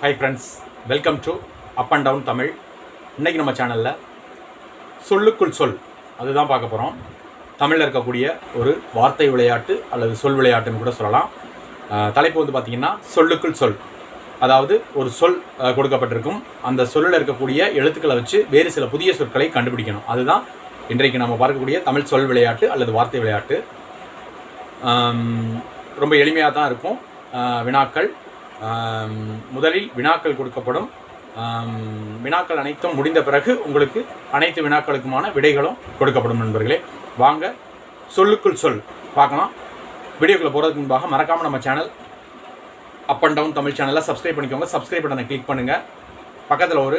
Hi friends welcome to up and down Tamil. இன்றைக்கி நம்ம சேனலில் சொல்லுக்குள் சொல் அதுதான் பார்க்க போகிறோம் தமிழில் இருக்கக்கூடிய ஒரு வார்த்தை விளையாட்டு அல்லது சொல் விளையாட்டுன்னு கூட சொல்லலாம். தலைப்பு வந்து பார்த்திங்கன்னா சொல்லுக்குள் சொல். அதாவது ஒரு சொல் கொடுக்கப்பட்டிருக்கும். அந்த சொல்லில் இருக்கக்கூடிய எழுத்துக்களை வச்சு வேறு சில புதிய சொற்களை கண்டுபிடிக்கணும். அதுதான் இன்றைக்கு நம்ம பார்க்கக்கூடிய தமிழ் சொல் விளையாட்டு அல்லது வார்த்தை விளையாட்டு. ரொம்ப எளிமையாக தான் இருக்கும் வினாக்கள் முதலில் வினாக்கள் கொடுக்கப்படும். வினாக்கள் அனைத்தும் முடிந்த பிறகு உங்களுக்கு அனைத்து வினாக்களுக்குமான விடைகளும் கொடுக்கப்படும் நண்பர்களே. வாங்க சொல்லுக்குள் சொல். பார்க்கலாம். வீடியோக்குள்ளே போகிறதுக்கு முன்பாக மறக்காமல் நம்ம channel up and down Tamil சேனலில் சப்ஸ்கிரைப் பண்ணிக்கோங்க. சப்ஸ்கிரைப் பட்டனை கிளிக் பண்ணுங்கள் பக்கத்தில் ஒரு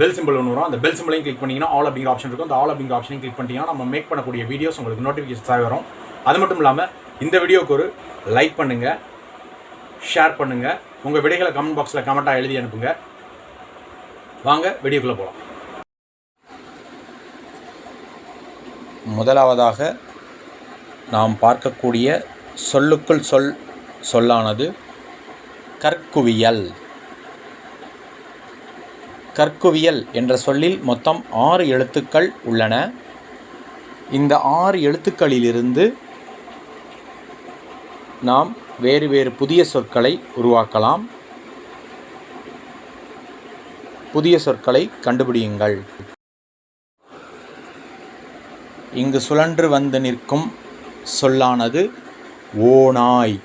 பெல் சிம்பிள் ஒன்று வரும். அந்த பெல் சிம்பிளையும் கிளிக் பண்ணிங்கன்னா ஆல் அப்படிங்கிற ஆப்ஷன் இருக்கும். அந்த ஆல் அப்படிங்கிற ஆப்ஷனையும் கிளிக் பண்ணிட்டீங்கன்னா நம்ம மேக் பண்ணக்கூடிய வீடியோஸ் உங்களுக்கு நோட்டிஃபிகேஷன்ஸாக வரும். அது மட்டும் இல்லாமல் இந்த வீடியோவுக்கு ஒரு லைக் பண்ணுங்கள் ஷேர் பண்ணுங்கள் உங்கள் விடைகளை கமெண்ட் பாக்ஸில் கமெண்ட்டாக எழுதி அனுப்புங்க. வாங்க வீடியோக்குள்ளே போகலாம் முதலாவதாக நாம் பார்க்கக்கூடிய சொல்லுக்குள் சொல் சொல்லானது கற்குவியல். கற்குவியல் என்ற சொல்லில் மொத்தம் ஆறு எழுத்துக்கள் உள்ளன. இந்த ஆறு எழுத்துக்களிலிருந்து நாம் வேறு வேறு புதிய சொற்களை உருவாக்கலாம். புதிய சொற்களை கண்டுபிடியுங்கள். இங்கு சுழன்று வந்து நிற்கும் சொல்லானது ஓநாய்.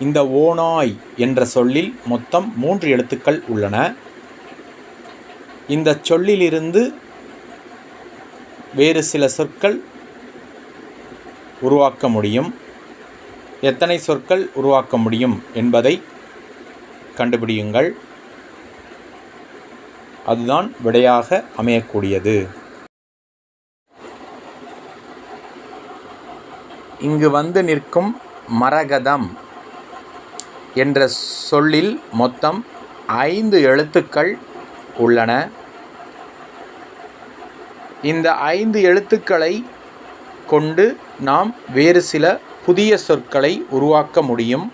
இந்த ஓநாய் என்ற சொல்லில் மொத்தம் மூன்று எழுத்துக்கள் உள்ளன. இந்த சொல்லிலிருந்து வேறு சில சொற்கள் உருவாக்க முடியும். எத்தனை சொற்கள் உருவாக்க முடியும் என்பதை கண்டுபிடியுங்கள். அதுதான் விடையாக அமையக்கூடியது. இங்கு வந்து நிற்கும் மரகதம் என்ற சொல்லில் மொத்தம் ஐந்து எழுத்துக்கள் உள்ளன. இந்த ஐந்து எழுத்துக்களை கொண்டு நாம் வேறு சில புதிய சொற்களை உருவாக்க முடியும்.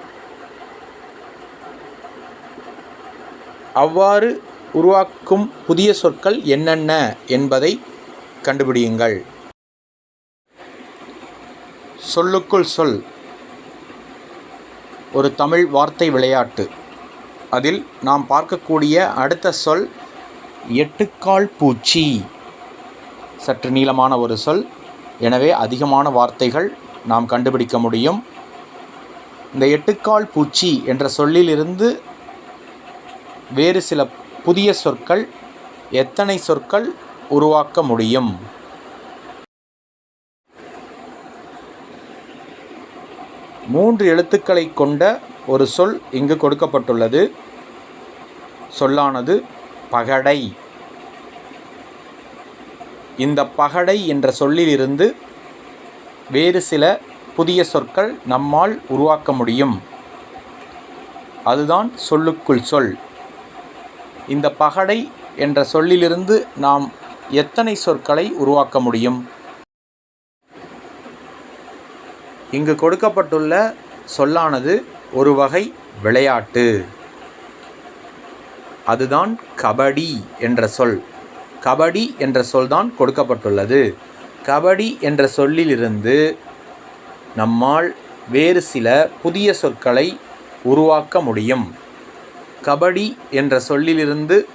அவ்வாறு உருவாக்கும் புதிய சொற்கள் என்னென்ன என்பதை கண்டுபிடியுங்கள். சொல்லுக்குள் சொல். ஒரு தமிழ் வார்த்தை விளையாட்டு. அதில் நாம் பார்க்கக்கூடிய அடுத்த சொல் எட்டுக்கால் பூச்சி. சற்று நீளமான ஒரு சொல். எனவே அதிகமான வார்த்தைகள் நாம் கண்டுபிடிக்க முடியும். இந்த எட்டுக்கால் பூச்சி என்ற சொல்லிலிருந்து வேறு சில புதிய சொற்கள் எத்தனை சொற்கள் உருவாக்க முடியும்? மூன்று எழுத்துக்களை கொண்ட ஒரு சொல் இங்கு கொடுக்கப்பட்டுள்ளது. சொல்லானது பகடை. இந்த பகடை என்ற சொல்லிலிருந்து வேறு சில புதிய சொற்கள் நம்மால் உருவாக்க முடியும். அதுதான் சொல்லுக்குள் சொல். இந்த பகடை என்ற சொல்லிலிருந்து நாம் எத்தனை சொற்களை உருவாக்க முடியும்? இங்கு கொடுக்கப்பட்டுள்ள சொல்லானது ஒரு வகை விளையாட்டு. அதுதான் கபடி என்ற சொல். கபடி என்ற சொல்தான் கொடுக்கப்பட்டுள்ளது. கபடி என்ற சொல்லிலிருந்து நம்மால் வேறு சில புதிய சொற்களை உருவாக்க முடியும். கபடி என்ற சொல்லிலிருந்து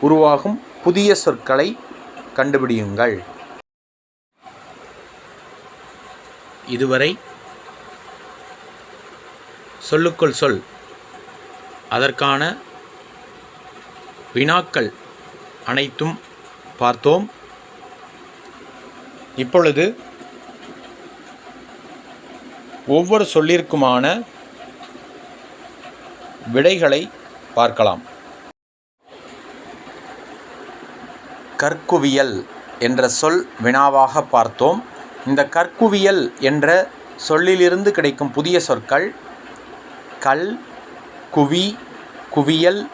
உருவாகும் புதிய சொற்களை கண்டுபிடியுங்கள். இதுவரை சொல்லுக்குள் சொல். அதற்கான வினாக்கள் அனைத்தும் பார்த்தோம். இப்பொழுது ஒவ்வொரு சொல்லிற்குமான விடைகளை பார்க்கலாம். கற்குவியல் என்ற சொல் வினாவாக பார்த்தோம். இந்த கற்குவியல் என்ற சொல்லிலிருந்து கிடைக்கும் புதிய சொற்கள் கல் குவி குவியல்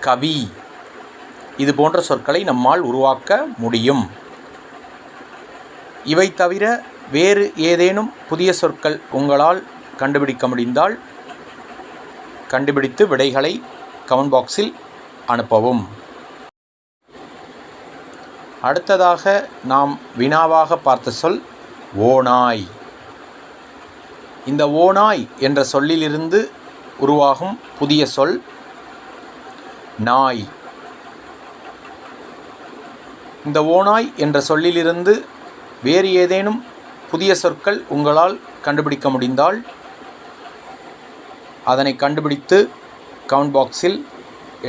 கவி. இது போன்ற சொற்களை நம்மால் உருவாக்க முடியும். இவை தவிர வேறு ஏதேனும் புதிய சொற்கள் உங்களால் கண்டுபிடிக்க முடிந்தால் கண்டுபிடித்து விடைகளை கமெண்ட் பாக்ஸில் அனுப்பவும். அடுத்ததாக நாம் வினாவாக பார்த்த சொல் ஓநாய். இந்த ஓநாய் என்ற சொல்லிலிருந்து உருவாகும் புதிய சொல் நாய். இந்த ஓநாய் என்ற சொல்லிலிருந்து வேறு ஏதேனும் புதிய சொற்கள் உங்களால் கண்டுபிடிக்க முடிந்தால் அதனை கண்டுபிடித்து கமெண்ட் பாக்ஸில்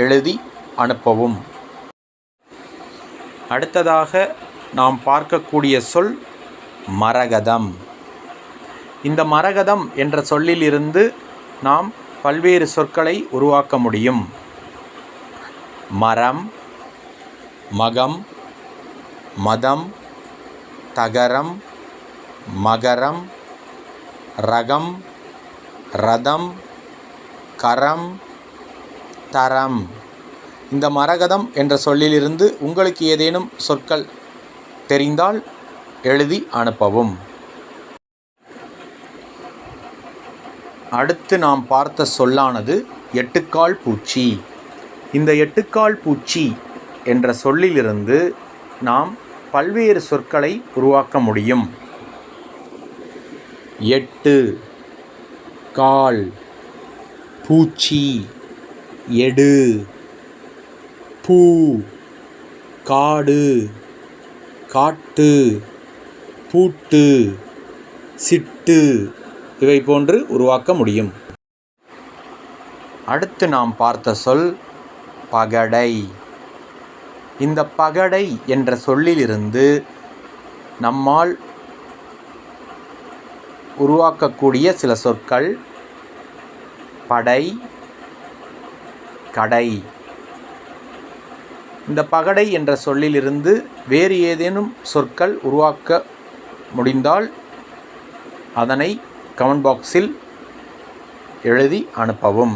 எழுதி அனுப்பவும். அடுத்ததாக நாம் பார்க்கக்கூடிய சொல் மரகதம். இந்த மரகதம் என்ற சொல்லிலிருந்து நாம் பல்வேறு சொற்களை உருவாக்க முடியும். மரம் மகம் மதம் தகரம் மகரம் ரகம் ரதம் கரம் தரம். இந்த மரகதம் என்ற சொல்லிலிருந்து உங்களுக்கு ஏதேனும் சொற்கள் தெரிந்தால் எழுதி அனுப்பவும். அடுத்து நாம் பார்த்த சொல்லானது எட்டுக்கால் பூச்சி. இந்த எட்டுக்கால் பூச்சி என்ற சொல்லிலிருந்து நாம் பல்வேறு சொற்களை உருவாக்க முடியும். எட்டு கால் பூச்சி எடு பூ காடு காட்டு பூட்டு சிட்டு இவை போன்று உருவாக்க முடியும். அடுத்து நாம் பார்த்த சொல் பகடை. இந்த பகடை என்ற சொல்லிலிருந்து நம்மால் உருவாக்கக்கூடிய சில சொற்கள் படை கடை. இந்த பகடை என்ற சொல்லிலிருந்து வேறு ஏதேனும் சொற்கள் உருவாக்க முடிந்தால் அதனை கமெண்ட் பாக்ஸில் எழுதி அனுப்பவும்.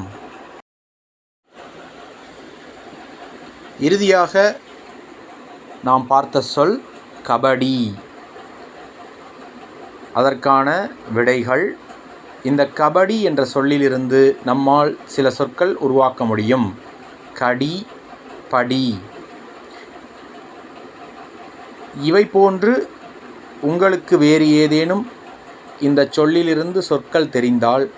இறுதியாக நாம் பார்த்த சொல் கபடி. அதற்கான விடைகள் இந்த கபடி என்ற சொல்லிலிருந்து நம்மால் சில சொற்கள் உருவாக்க முடியும். கடி படி. இவை போன்று உங்களுக்கு வேறு ஏதேனும் இந்த சொல்லிலிருந்து சொற்கள் தெரிந்தால்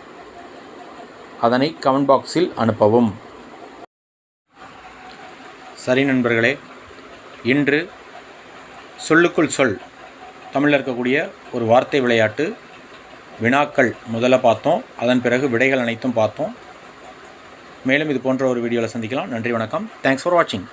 அதனை கமெண்ட் பாக்ஸில் அனுப்பவும். சரி நண்பர்களே இன்று சொல்லுக்குள் சொல். தமிழில் இருக்கக்கூடிய ஒரு வார்த்தை விளையாட்டு வினாக்கள் முதல்ல பார்த்தோம் அதன் பிறகு விடைகள் அனைத்தும் பார்த்தோம். மேலும் இது போன்ற ஒரு வீடியோவில் சந்திக்கலாம். நன்றி வணக்கம். தேங்க்ஸ் ஃபார் வாட்சிங்